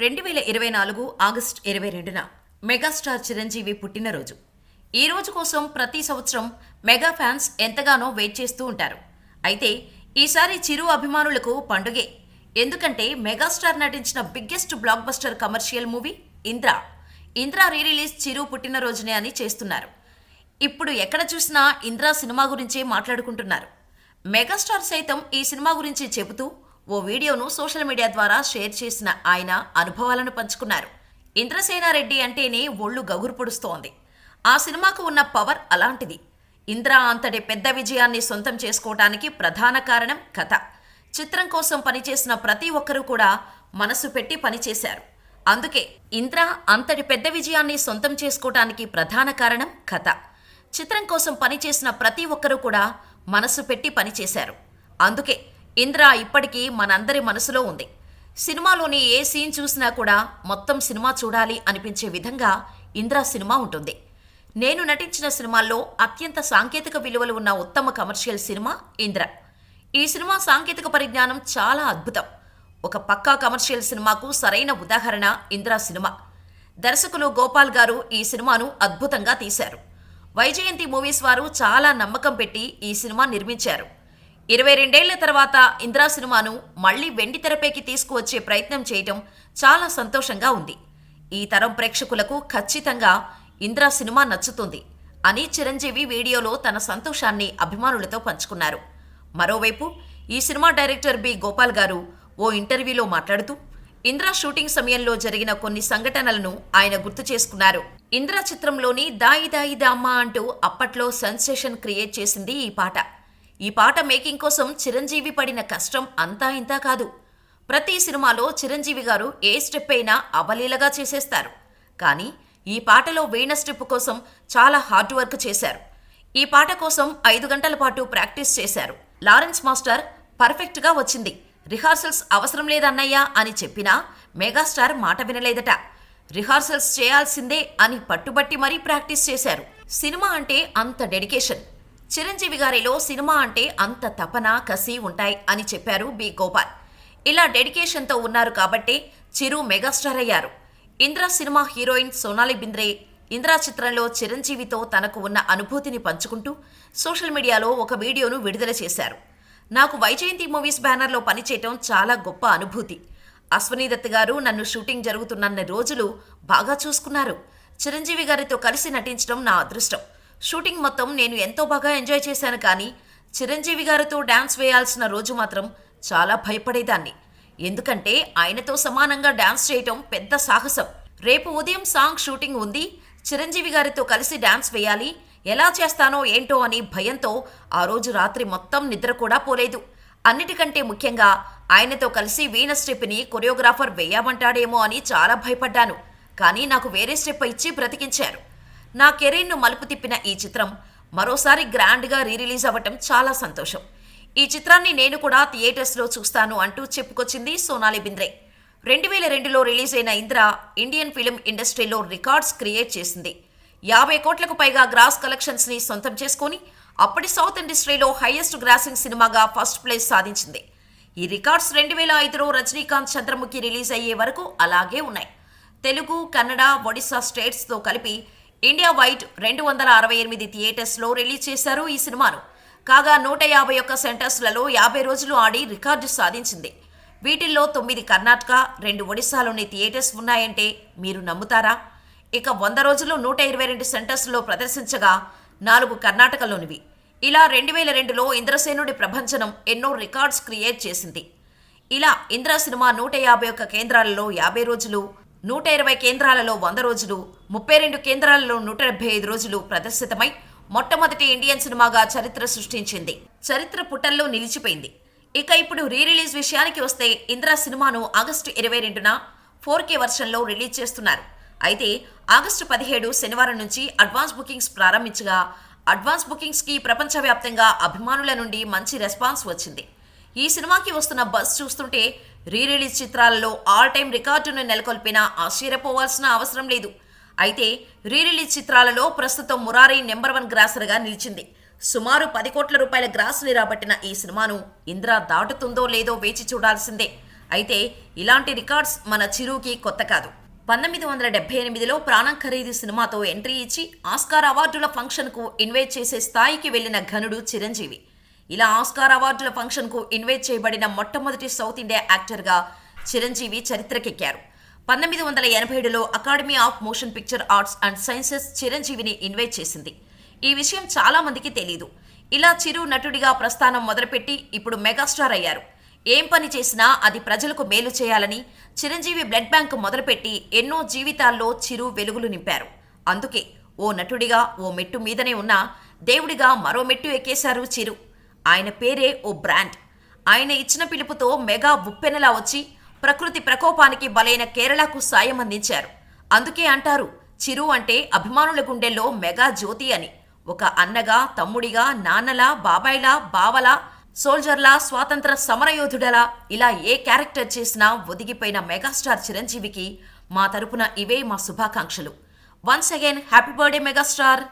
రెండు వేల ఇరవై నాలుగు ఆగస్ట్ ఇరవై రెండున మెగాస్టార్ చిరంజీవి పుట్టినరోజు. ఈ రోజు కోసం ప్రతి సంవత్సరం మెగా ఫ్యాన్స్ ఎంతగానో వెయిట్ చేస్తూ ఉంటారు. అయితే ఈసారి చిరు అభిమానులకు పండుగే. ఎందుకంటే మెగాస్టార్ నటించిన biggest block buster commercial movie Indra. Indra re release Chiru పుట్టినరోజునే అని చేస్తున్నారు. ఇప్పుడు ఎక్కడ చూసినా ఇంద్ర సినిమా గురించే మాట్లాడుకుంటున్నారు. మెగాస్టార్ సైతం ఈ సినిమా గురించి చెబుతూ ఓ వీడియోను సోషల్ మీడియా ద్వారా షేర్ చేసిన ఆయన అనుభవాలను పంచుకున్నారు. ఇంద్రసేనారెడ్డి అంటేనే ఒళ్ళు గగురు పొడుస్తోంది. ఆ సినిమాకు ఉన్న పవర్ అలాంటిది. ఇంద్ర అంతటి పెద్ద విజయాన్ని సొంతం చేసుకోవటానికి ప్రధాన కారణం కథ. చిత్రం కోసం పనిచేసిన ప్రతి ఒక్కరూ కూడా మనసు పెట్టి పనిచేశారు. అందుకే ఇంద్ర అంతటి పెద్ద విజయాన్ని సొంతం చేసుకోవటానికి ప్రధాన కారణం కథ. చిత్రం కోసం పనిచేసిన ప్రతి ఒక్కరూ కూడా మనసు పెట్టి పనిచేశారు. అందుకే ఇంద్ర ఇప్పటికీ మనందరి మనసులో ఉంది. సినిమాలోని ఏ సీన్ చూసినా కూడా మొత్తం సినిమా చూడాలి అనిపించే విధంగా ఇంద్ర సినిమా ఉంటుంది. నేను నటించిన సినిమాల్లో అత్యంత సాంకేతిక విలువలు ఉన్న ఉత్తమ కమర్షియల్ సినిమా ఇంద్ర. ఈ సినిమా సాంకేతిక పరిజ్ఞానం చాలా అద్భుతం. ఒక పక్కా కమర్షియల్ సినిమాకు సరైన ఉదాహరణ ఇంద్ర సినిమా. దర్శకులు గోపాల్ గారు ఈ సినిమాను అద్భుతంగా తీశారు. వైజయంతి మూవీస్ వారు చాలా నమ్మకం పెట్టి ఈ సినిమా నిర్మించారు. ఇరవై రెండేళ్ళ తర్వాత ఇంద్రా సినిమాను మళ్ళీ వెండి తెరపైకి తీసుకువచ్చే ప్రయత్నం చేయటం చాలా సంతోషంగా ఉంది. ఈ తరం ప్రేక్షకులకు ఖచ్చితంగా ఇంద్రా సినిమా నచ్చుతుంది అని చిరంజీవి వీడియోలో తన సంతోషాన్ని అభిమానులతో పంచుకున్నారు. మరోవైపు ఈ సినిమా డైరెక్టర్ బి గోపాల్ గారు ఓ ఇంటర్వ్యూలో మాట్లాడుతూ ఇంద్ర షూటింగ్ సమయంలో జరిగిన కొన్ని సంఘటనలను ఆయన గుర్తు చేసుకున్నారు. ఇంద్ర చిత్రంలోని దాయి దాయి దామ్మ అంటూ అప్పట్లో సెన్సేషన్ క్రియేట్ చేసింది ఈ పాట. ఈ పాట మేకింగ్ కోసం చిరంజీవి పడిన కష్టం అంతా ఇంతా కాదు. ప్రతి సినిమాలో చిరంజీవి గారు ఏ స్టెప్ అయినా అవలీలగా చేసేస్తారు. కానీ ఈ పాటలో వీణ స్టెప్ కోసం చాలా హార్డ్ వర్క్ చేశారు. ఈ పాట కోసం ఐదు గంటల పాటు ప్రాక్టీస్ చేశారు. లారెన్స్ మాస్టర్ పర్ఫెక్ట్గా వచ్చింది. రిహార్సల్స్ అవసరం లేదన్నయ్యా అని చెప్పినా మెగాస్టార్ మాట వినలేదట. రిహార్సల్స్ చేయాల్సిందే అని పట్టుబట్టి మరీ ప్రాక్టీస్ చేశారు. సినిమా అంటే అంత డెడికేషన్. చిరంజీవి గారిలో సినిమా అంటే అంత తపన కసి ఉంటాయి అని చెప్పారు బి. గోపాల్. ఇలా డెడికేషన్తో ఉన్నారు కాబట్టే చిరు మెగాస్టార్ అయ్యారు. ఇంద్ర సినిమా హీరోయిన్ సోనాలి బింద్రే ఇంద్రా చిత్రంలో చిరంజీవితో తనకు ఉన్న అనుభూతిని పంచుకుంటూ సోషల్ మీడియాలో ఒక వీడియోను విడుదల చేశారు. నాకు వైజయంతి మూవీస్ బ్యానర్లో పనిచేయటం చాలా గొప్ప అనుభూతి. అశ్వనీ దత్ గారు నన్ను షూటింగ్ జరుగుతున్న రోజులు బాగా చూసుకున్నారు. చిరంజీవి గారితో కలిసి నటించడం నా అదృష్టం. షూటింగ్ మొత్తం నేను ఎంతో బాగా ఎంజాయ్ చేశాను కానీ చిరంజీవి గారితో డ్యాన్స్ వేయాల్సిన రోజు మాత్రం చాలా భయపడేదాన్ని. ఎందుకంటే ఆయనతో సమానంగా డ్యాన్స్ చేయటం పెద్ద సాహసం. రేపు ఉదయం సాంగ్ షూటింగ్ ఉంది. చిరంజీవి గారితో కలిసి డ్యాన్స్ వేయాలి. ఎలా చేస్తానో ఏంటో అని భయంతో ఆ రోజు రాత్రి మొత్తం నిద్ర కూడా పోలేదు. అన్నిటికంటే ముఖ్యంగా ఆయనతో కలిసి వీణ స్టెప్ని కొరియోగ్రాఫర్ వేయమంటాడేమో అని చాలా భయపడ్డాను. కానీ నాకు వేరే స్టెప్ ఇచ్చి బ్రతికించారు. నా కెరీర్ను మలుపు తిప్పిన ఈ చిత్రం మరోసారి గ్రాండ్గా రీ రిలీజ్ అవ్వటం చాలా సంతోషం. ఈ చిత్రాన్ని నేను కూడా థియేటర్స్లో చూస్తాను అంటూ చెప్పుకొచ్చింది సోనాలి బింద్రే. రెండు వేల రెండులో రిలీజ్ అయిన ఇంద్ర ఇండియన్ ఫిలిం ఇండస్ట్రీలో రికార్డ్స్ క్రియేట్ చేసింది. యాభై కోట్లకు పైగా గ్రాస్ కలెక్షన్స్ని సొంతం చేసుకొని అప్పటి సౌత్ ఇండస్ట్రీలో హైయెస్ట్ గ్రాసింగ్ సినిమాగా ఫస్ట్ ప్లేస్ సాధించింది. ఈ రికార్డ్స్ రెండు వేల ఐదులో రజనీకాంత్ చంద్రముఖి రిలీజ్ అయ్యే వరకు అలాగే ఉన్నాయి. తెలుగు కన్నడ ఒడిశా స్టేట్స్తో కలిపి ఇండియా వైడ్ రెండు వందల అరవై ఎనిమిది థియేటర్స్లో రిలీజ్ చేశారు ఈ సినిమాను. కాగా నూట యాభై ఒక్క సెంటర్స్లలో యాభై రోజులు ఆడి రికార్డు సాధించింది. వీటిల్లో తొమ్మిది కర్ణాటక రెండు ఒడిశాలోని థియేటర్స్ ఉన్నాయంటే మీరు నమ్ముతారా? ఇక వంద రోజులు నూట ఇరవై రెండు సెంటర్స్లో ప్రదర్శించగా నాలుగు కర్ణాటకలోనివి. ఇలా రెండు వేల రెండులో ఇంద్రసేనుడి ప్రభంచనం ఎన్నో రికార్డ్స్ క్రియేట్ చేసింది. ఇలా ఇంద్ర సినిమా నూట యాభై ఒక్క కేంద్రాలలో యాభై రోజులు నూట ఇరవై కేంద్రాలలో వంద రోజులు ముప్పై రెండు కేంద్రాలలో నూట డెబ్బై ఐదు రోజులు ప్రదర్శితమై మొట్టమొదటి ఇండియన్ సినిమాగా చరిత్ర సృష్టించింది. చరిత్ర పుటల్లో నిలిచిపోయింది. ఇక ఇప్పుడు రీ రిలీజ్ విషయానికి వస్తే ఇంద్రా సినిమాను ఆగస్టు ఇరవై రెండున ఫోర్ కే వర్షన్లో రిలీజ్ చేస్తున్నారు. అయితే ఆగస్టు పదిహేడు శనివారం నుంచి అడ్వాన్స్ బుకింగ్స్ ప్రారంభించగా అడ్వాన్స్ బుకింగ్స్కి ప్రపంచవ్యాప్తంగా అభిమానుల నుండి మంచి రెస్పాన్స్ వచ్చింది. ఈ సినిమాకి వస్తున్న బస్ చూస్తుంటే రీ రిలీజ్ చిత్రాలలో ఆల్ టైం రికార్డును నెలకొల్పినా ఆశ్చర్యపోవాల్సిన అవసరం లేదు. అయితే రీ రిలీజ్ చిత్రాలలో ప్రస్తుతం మురారి నెంబర్ వన్ గ్రాసర్గా నిలిచింది. సుమారు పది కోట్ల రూపాయల గ్రాస్ని రాబట్టిన ఈ సినిమాను ఇంద్ర దాటుతుందో లేదో వేచి చూడాల్సిందే. అయితే ఇలాంటి రికార్డ్స్ మన చిరుకి కొత్త కాదు. పంతొమ్మిది వందల డెబ్బై ఎనిమిదిలో ప్రాణం ఖరీదు సినిమాతో ఎంట్రీ ఇచ్చి ఆస్కార్ అవార్డుల ఫంక్షన్కు ఇన్వైట్ చేసే స్థాయికి వెళ్ళిన ఘనుడు చిరంజీవి. ఇలా ఆస్కార్ అవార్డుల ఫంక్షన్కు ఇన్వైట్ చేయబడిన మొట్టమొదటి సౌత్ ఇండియా యాక్టర్గా చిరంజీవి చరిత్రకెక్కారు. పంతొమ్మిది వందల ఎనభై ఏడులో academy of motion picture arts and sciences చిరంజీవిని ఇన్వైట్ చేసింది. ఈ విషయం చాలా మందికి తెలియదు ఇలా చిరు నటుడిగా ప్రస్థానం మొదలుపెట్టి ఇప్పుడు మెగాస్టార్ అయ్యారు. ఏం పని చేసినా అది ప్రజలకు మేలు చేయాలని చిరంజీవి బ్లడ్ బ్యాంక్ మొదలుపెట్టి ఎన్నో జీవితాల్లో చిరు వెలుగులు నింపారు. అందుకే ఓ నటుడిగా ఓ మెట్టు మీదనే ఉన్నా దేవుడిగా మరో మెట్టు ఎక్కేశారు చిరు. ఆయన పేరే ఓ బ్రాండ్. ఆయన ఇచ్చిన పిలుపుతో మెగా ఉప్పెనలా వచ్చి ప్రకృతి ప్రకోపానికి బలైన కేరళకు సాయం అందించారు. అందుకే అంటారు చిరు అంటే అభిమానుల గుండెల్లో మెగా జ్యోతి అని. ఒక అన్నగా తమ్ముడిగా నాన్నలా బాబాయ్లా బావలా సోల్జర్లా స్వాతంత్ర సమరయోధుడలా ఇలా ఏ క్యారెక్టర్ చేసినా ఒదిగిపోయిన మెగాస్టార్ చిరంజీవికి మా తరపున ఇవే మా శుభాకాంక్షలు. Once again happy birthday megastar!